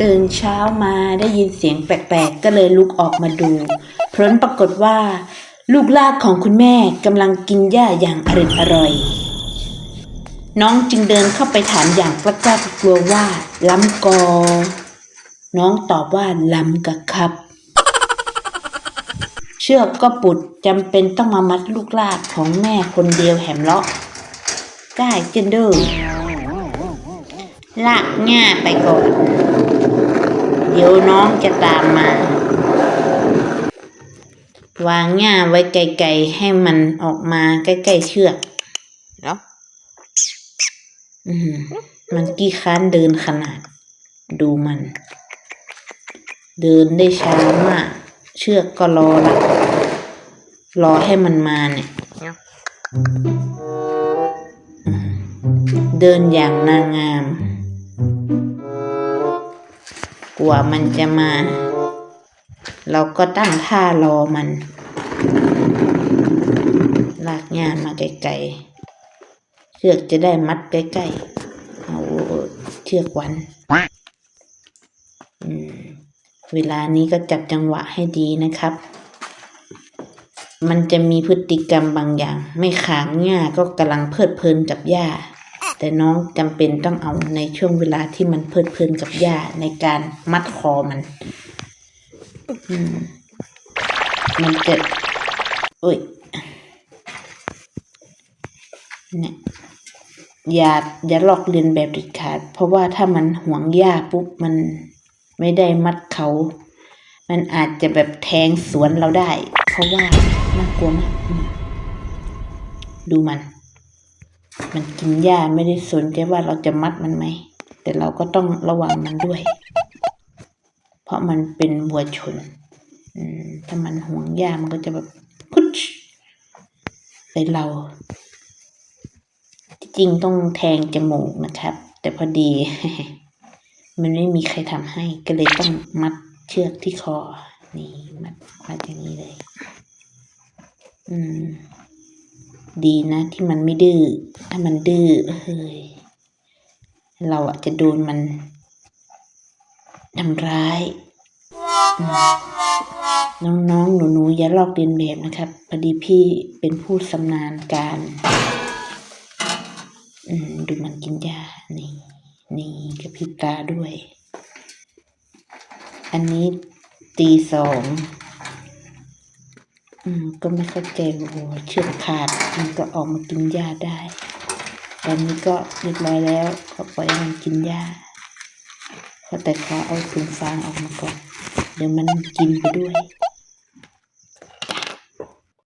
ตื่นเช้ามาได้ยินเสียงแปลกๆ ก็เลยลุกออกมาดูผลปรากฏว่า ลูกลากของคุณแม่กำลังกินหญ้าอย่างอร่อยอร่อย น้องจึงเดินเข้าไปถามอย่างกล้ากล้ากลัวว่า ล้ำกอ น้องตอบว่าล้ำกะครับ เชือกก็ปุดจำเป็นต้องมามัดลูกลากของแม่คนเดียวแหมเลาะก้าเจนเดอร์ลากง่าไปก่อน เดี๋ยวน้องจะตามมา วางง่าไว้ไกลๆให้มันออกมาใกล้ๆเชือกเนาะอืมมันกี้ค้านเดินขนาด ดูมัน เดินได้ช้ามาก เชือกก็รอละรอให้มันมาเนี่ยเนาะเดินอย่างนางงาม กว่ามันจะมา เราก็ตั้งท่ารอมัน ลากงานมาไกลๆเชือกจะได้มัดใกล้ๆเอาเชือกวันเวลานี้ก็จับจังหวะให้ดีนะครับ มันจะมีพฤติกรรมบางอย่าง ไม่ขางง่าก็กำลังเพลิดเพลินกับหญ้า แต่น้องจำเป็นต้องเอาในช่วงเวลาที่มันเพลิดเพลินกับหญ้าในการมัดคอมันอมมันจะโอ้ยเนี่ยอย่าอย่าลอกเลียนแบบเด็ดขาด เพราะว่าถ้ามันห่วงหญ้าปุ๊บมันไม่ได้มัดเขา มันอาจจะแบบแทงสวนเราได้ เพราะว่าน่ากลัวมากอืมดูมัน มันกินหญ้าไม่ได้สนใจว่าเราจะมัดมันไหม แต่เราก็ต้องระวังมันด้วย เพราะมันเป็นวัวชนถ้ามันห่วงหญ้ามันก็จะแบบพุชใส่เราจริงต้องแทงจมูกนะครับ แต่พอดี มันไม่มีใครทำให้ก็เลยต้องมัดเชือกที่คอ นี่มัดมัดอย่างนี้เลย อืม ดีนะที่มันไม่ดื้อ ถ้ามันดื้อเฮ้ยเราอะจะโดนมันทำร้าย น้องๆ หนูๆ อย่าลอกเลียนแบบนะครับพอดีพี่เป็นผู้สำนาญการดูมันกินหญ้านี่ นี่กระพริบตาด้วย อันนี้ตีสองอืมก็ไม่เข้าใจโอ้โหเชือกขาด มันก็ออกมากินหญ้าได้ ตอนนี้ก็เรียบร้อยแล้วก็ปล่อยมันกินหญ้าขาแต่ขอเอาถุงฟางออกมาก่อน เดี๋ยวมันกินไปด้วย